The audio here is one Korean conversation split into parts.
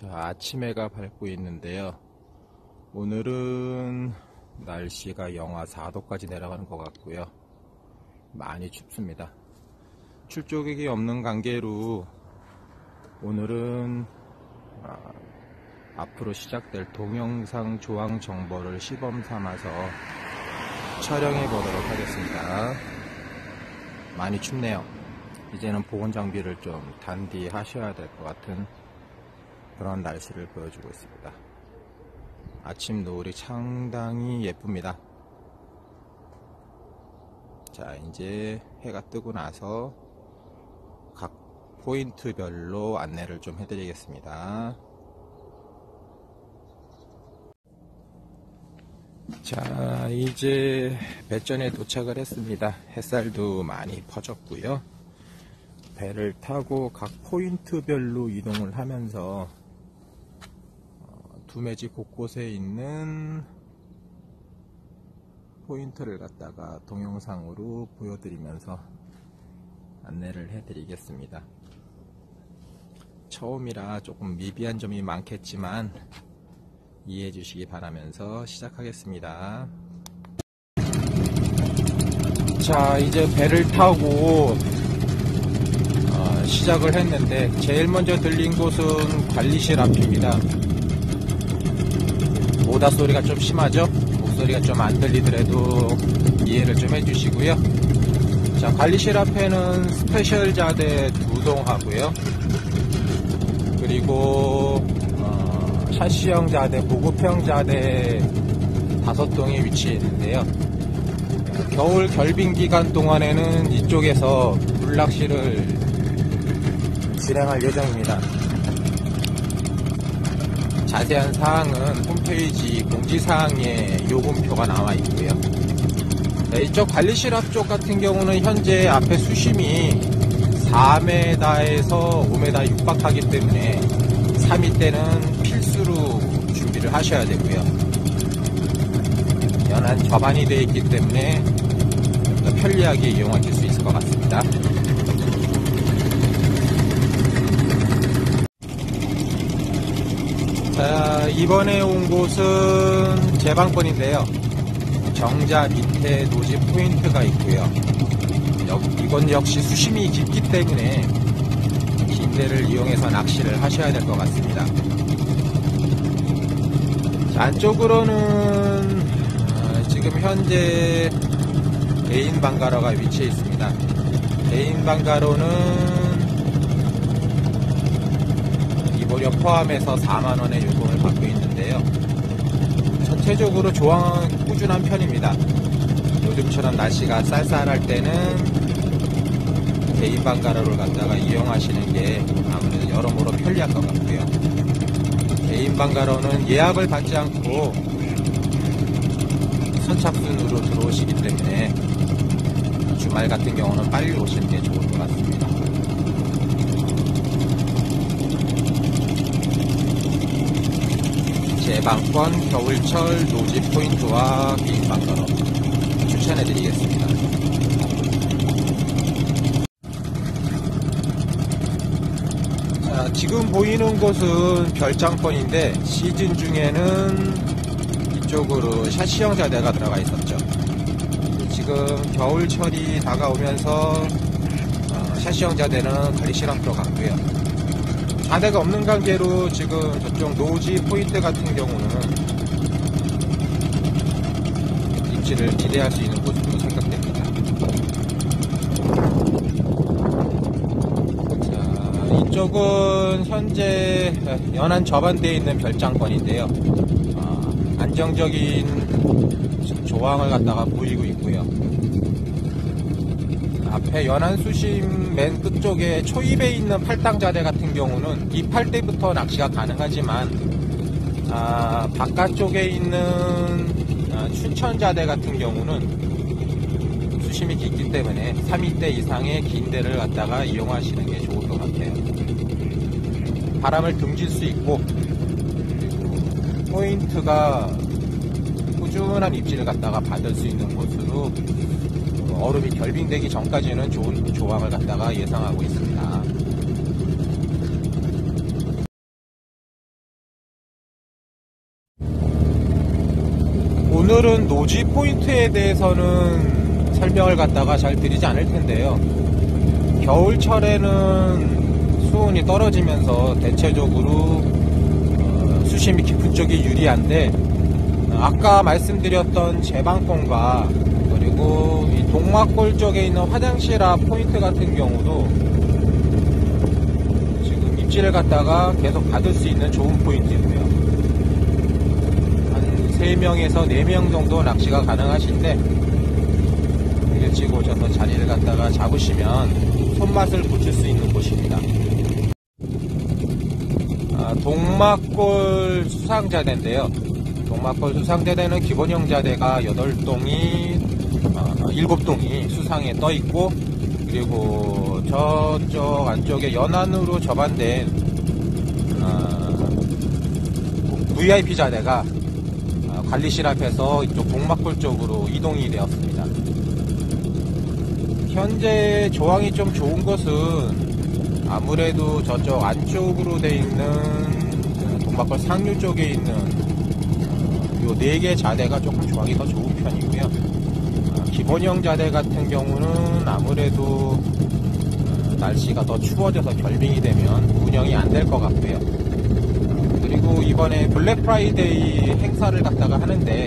자, 아침 해가 밝고 있는데요. 오늘은 날씨가 영하 4도까지 내려가는 것 같고요. 많이 춥습니다. 출조객이 없는 관계로 오늘은 아, 앞으로 시작될 동영상 조항 정보를 시범 삼아서 촬영해 보도록 하겠습니다. 많이 춥네요. 이제는 보온 장비를 좀 단디 하셔야 될 것 같은 그런 날씨를 보여주고 있습니다. 아침 노을이 상당히 예쁩니다. 자, 이제 해가 뜨고 나서 각 포인트별로 안내를 좀 해드리겠습니다. 자, 이제 배전에 도착을 했습니다. 햇살도 많이 퍼졌고요. 배를 타고 각 포인트별로 이동을 하면서 두매지 곳곳에 있는 포인트를 갖다가 동영상으로 보여드리면서 안내를 해드리겠습니다. 처음이라 조금 미비한 점이 많겠지만 이해해 주시기 바라면서 시작하겠습니다. 자, 이제 배를 타고 어, 시작을 했는데 제일 먼저 들린 곳은 관리실 앞입니다. 오다 소리가 좀 심하죠? 목소리가 좀 안 들리더라도 이해를 좀 해주시고요. 자, 관리실 앞에는 스페셜 자대 두 동 하고요. 그리고 어, 샤시형 자대, 보급형 자대 다섯 동이 위치해 있는데요. 겨울 결빙 기간 동안에는 이쪽에서 물낚시를 진행할 예정입니다. 자세한 사항은 홈페이지 공지사항에 요금표가 나와 있고요. 네, 이쪽 관리실 앞쪽 같은 경우는 현재 앞에 수심이 4m에서 5m 육박하기 때문에 3위 때는 필수로 준비를 하셔야 되고요. 연한 저반이 되어 있기 때문에 더 편리하게 이용하실 수 있을 것 같습니다. 자, 이번에 온 곳은 제방권인데요. 정자 밑에 노지 포인트가 있고요. 이건 역시 수심이 깊기 때문에 긴대를 이용해서 낚시를 하셔야 될 것 같습니다. 자, 안쪽으로는 어, 지금 현재 개인 방가로가 위치해 있습니다. 개인 방가로는 무료 포함해서 4만원의 요금을 받고 있는데요. 전체적으로 조항은 꾸준한 편입니다. 요즘처럼 날씨가 쌀쌀할 때는 개인 방 가로를 갖다가 이용하시는 게 아무래도 여러모로 편리할 것 같고요. 개인 방 가로는 예약을 받지 않고 선착순으로 들어오시기 때문에 주말 같은 경우는 빨리 오시는 게 좋을 것 같습니다. 제방권 겨울철 노지 포인트와 개인 방가로 추천해 드리겠습니다. 자, 지금 보이는 곳은 별장권인데 시즌 중에는 이쪽으로 샤시형 자대가 들어가 있었죠. 지금 겨울철이 다가오면서 어, 샤시형 자대는 관리실 앞으로 갔고요. 자대가 없는 관계로 지금 저쪽 노지 포인트 같은 경우는 입지를 기대할 수 있는 곳으로 생각됩니다. 자, 이쪽은 현재 연안 저반대에 있는 별장권인데요. 아, 안정적인 조항을 갖다가 보이고 있고요. 앞에 연안 수심 맨 끝쪽에 초입에 있는 팔당자대 같은 경우는 이 팔대부터 낚시가 가능하지만 아, 바깥쪽에 있는 아, 춘천자대 같은 경우는 수심이 깊기 때문에 3일대 이상의 긴 대를 갖다가 이용하시는 게 좋을 것 같아요. 바람을 등질 수 있고 포인트가 꾸준한 입지를 갖다가 받을 수 있는 곳으로 얼음이 결빙되기 전까지는 좋은 조항을 갖다가 예상하고 있습니다. 오늘은 노지 포인트에 대해서는 설명을 갖다가 잘 드리지 않을 텐데요. 겨울철에는 수온이 떨어지면서 대체적으로 어, 수심이 깊은 쪽이 유리한데 아까 말씀드렸던 제방권과 그리고 이 동막골 쪽에 있는 화장실 앞 포인트 같은 경우도 지금 입지를 갖다가 계속 받을 수 있는 좋은 포인트이고요. 한 3명에서 4명 정도 낚시가 가능하신데 일찍 오셔서 자리를 갖다가 잡으시면 손맛을 보실 수 있는 곳입니다. 아, 동막골 수상자대인데요. 동막골 수상자대는 기본형 자대가 8동이, 아, 7동이 수상에 떠 있고, 그리고 저쪽 안쪽에 연안으로 접안된, 아, VIP 자대가 아, 관리실 앞에서 이쪽 동막골 쪽으로 이동이 되었습니다. 현재 조항이 좀 좋은 것은 아무래도 저쪽 안쪽으로 돼 있는 동막골 상류 쪽에 있는 요 네 개 자대가 조금 조항이 더 좋은 기본형 자대 같은 경우는 아무래도 어, 날씨가 더 추워져서 결빙이 되면 운영이 안 될 것 같고요. 그리고 이번에 블랙 프라이데이 행사를 갖다가 하는데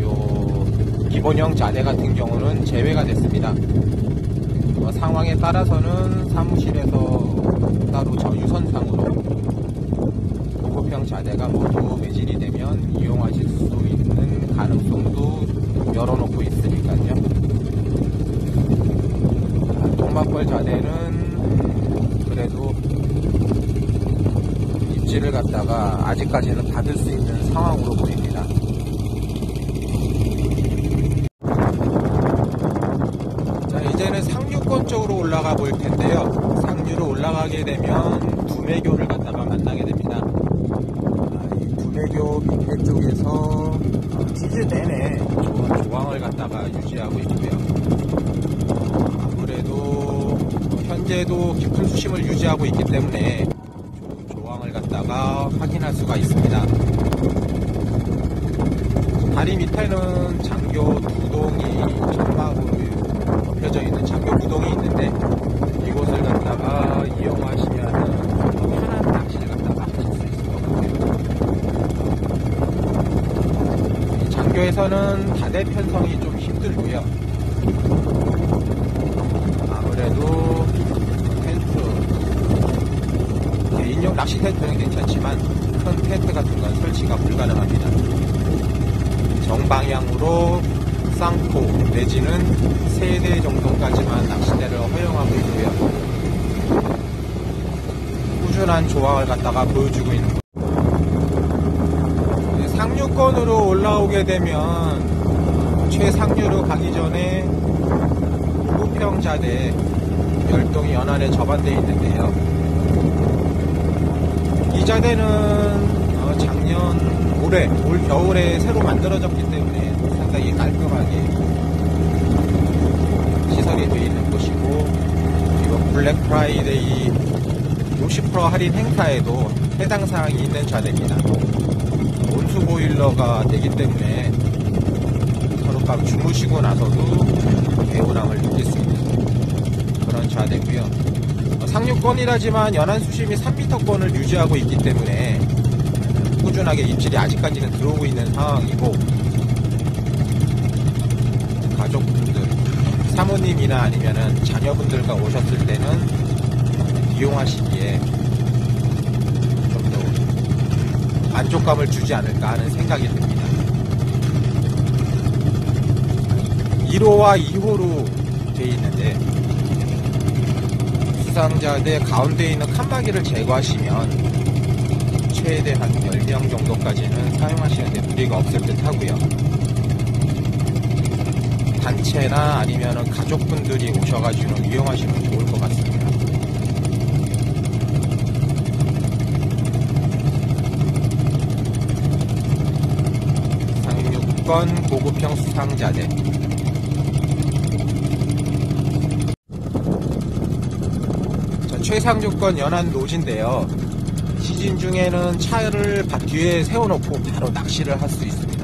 요 기본형 자대 같은 경우는 제외가 됐습니다. 어, 상황에 따라서는 사무실에서 따로 저 유선상으로 고급형 자대가 모두 매진이 되면 이용하실 수 있는 가능성도 열어놓고 있으니까요. 동막벌 자대는 그래도 입지를 갖다가 아직까지는 받을 수 있는 상황으로 보입니다. 자, 이제는 상류권 쪽으로 올라가 볼 텐데요. 상류로 올라가게 되면 두매교를 갖다가 만나게 됩니다. 아, 이 두매교 밑에 쪽에서 시즈 내내 좋은 조항을 갖다가 유지하고 있고요. 아무래도 현재도 깊은 수심을 유지하고 있기 때문에 좋은 조항을 갖다가 확인할 수가 있습니다. 다리 밑에는 장교 두 동이 천막으로 덮여져 있는 장교 구동이 있는데 이곳을 갖다가 이용하시면 편한 낚시를 갖다가 하실 수 있을 것 장교에서는 다대 편성이 좀 힘들고요. 아무래도 텐트 개인용 낚시 텐트는 괜찮지만 큰 텐트 같은 건 설치가 불가능합니다. 정방향으로 쌍포 내지는 3대 정도까지만 낚시대를 허용하고 있고요. 꾸준한 조항을 갖다가 보여주고 있는 거. 상류권으로 올라오게 되면 최상류로 가기 전에 고급형 자대 열동이 연안에 접안되어 있는데요. 이 자대는 어, 작년 올해 올 겨울에 새로 만들어졌기 때문에 상당히 깔끔하게 시설이 되어 있는 곳이고 이번 블랙 프라이데이 50% 할인 행사에도 해당 사항이 있는 자대입니다. 온수 보일러가 되기 때문에 하룻밤 주무시고 나서도 개운함을 느낄 수 있는 그런 자대고요. 상류권이라지만 연안 수심이 3m권을 유지하고 있기 때문에 꾸준하게 입질이 아직까지는 들어오고 있는 상황이고 가족분들, 사모님이나 아니면은 자녀분들과 오셨을 때는 이용하시기에 좀 더 만족감을 주지 않을까 하는 생각이 듭니다. 1호와 2호로 되어 있는데 수상자대 가운데 있는 칸막이를 제거하시면 최대 한 10명 정도까지는 사용하시는데 무리가 없을 듯 하고요. 단체나 아니면 가족분들이 오셔가지고 이용하시면 좋을 것 같습니다. 상륙권 고급형 수상자대 자, 최상주권 연안 노지인데요. 시즌 중에는 차를 밭 뒤에 세워놓고 바로 낚시를 할 수 있습니다.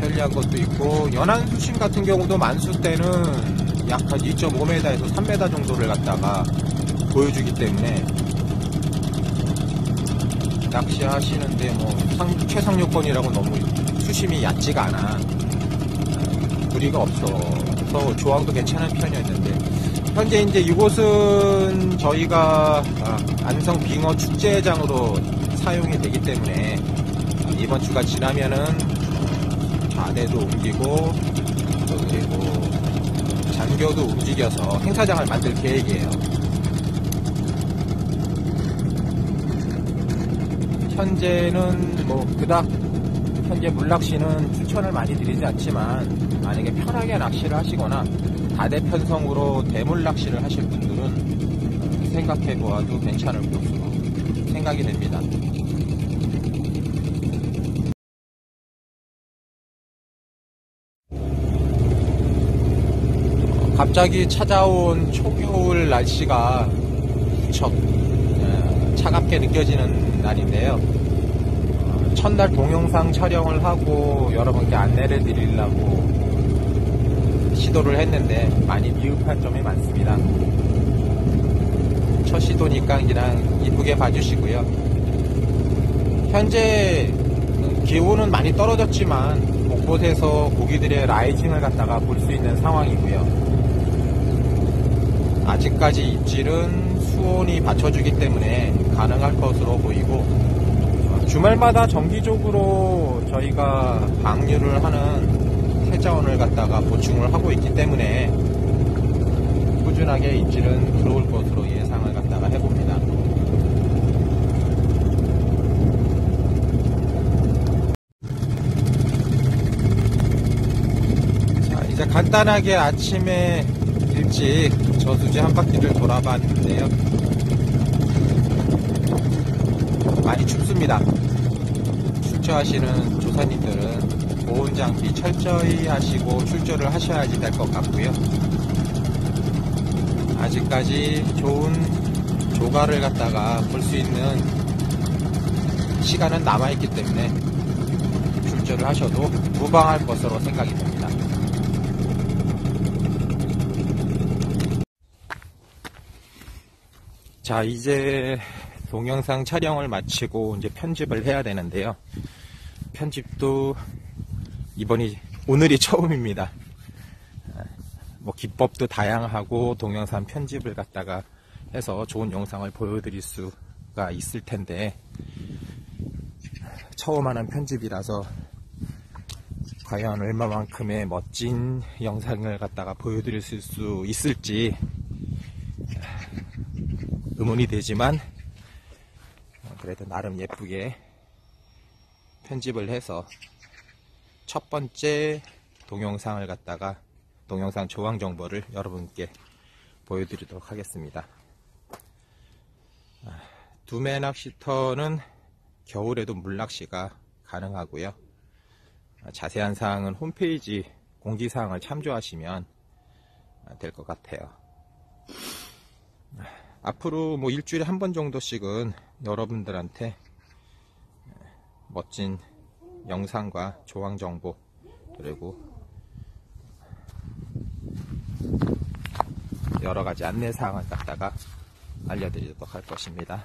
편리한 것도 있고 연안 수심 같은 경우도 만수 때는 약 한 2.5m에서 3m 정도를 갖다가 보여주기 때문에 낚시하시는데 뭐 상- 최상 요건이라고 너무 수심이 얕지가 않아. 무리가 없어서 조항도 괜찮은 편이었는데. 현재 이제 이곳은 저희가 아, 안성 빙어 축제장으로 사용이 되기 때문에 이번 주가 지나면은 좌대도 옮기고 또 그리고 장교도 움직여서 행사장을 만들 계획이에요. 현재는 뭐 그닥 현재 물낚시는 추천을 많이 드리지 않지만 만약에 편하게 낚시를 하시거나 다대편성으로 대물 낚시를 하실 분들은 생각해 보아도 괜찮을 것으로 생각이 됩니다. 갑자기 찾아온 초겨울 날씨가 무척 어, 차갑게 느껴지는 날인데요. 어, 첫날 동영상 촬영을 하고 여러분께 안내를 드리려고 시도를 했는데 많이 미흡한 점이 많습니다. 첫 시도니까 그냥 이쁘게 봐주시고요. 현재 기온은 많이 떨어졌지만 곳곳에서 고기들의 라이징을 갖다가 볼 수 있는 상황이고요. 아직까지 입질은 수온이 받쳐주기 때문에 가능할 것으로 보이고 어, 주말마다 정기적으로 저희가 방류를 하는 해자원을 갖다가 보충을 하고 있기 때문에 꾸준하게 입질은 들어올 것으로 예상을 갖다가 해봅니다. 자, 이제 간단하게 아침에 일찍 저수지 한 바퀴를 돌아봤는데요. 많이 춥습니다. 출처하시는 조사님들은 보온 장비 철저히 하시고 출조를 하셔야지 될 것 같고요. 아직까지 좋은 조가를 갖다가 볼 수 있는 시간은 남아있기 때문에 출조를 하셔도 무방할 것으로 생각이 됩니다. 자, 이제 동영상 촬영을 마치고 이제 편집을 해야 되는데요. 편집도 이번이 오늘이 처음입니다. 뭐 기법도 다양하고 동영상 편집을 갖다가 해서 좋은 영상을 보여드릴 수가 있을 텐데 처음 하는 편집이라서 과연 얼마만큼의 멋진 영상을 갖다가 보여드릴 수 있을지 의문이 되지만 그래도 나름 예쁘게 편집을 해서 첫 번째 동영상을 갖다가 동영상 조항 정보를 여러분께 보여드리도록 하겠습니다. 아, 두메 낚시터는 겨울에도 물낚시가 가능하고요. 아, 자세한 사항은 홈페이지 공지사항을 참조하시면 될 것 같아요. 앞으로 뭐 일주일에 한 번 정도씩은 여러분들한테 멋진 영상과 조항 정보 그리고 여러 가지 안내 사항을 갖다가 알려드리도록 할 것입니다.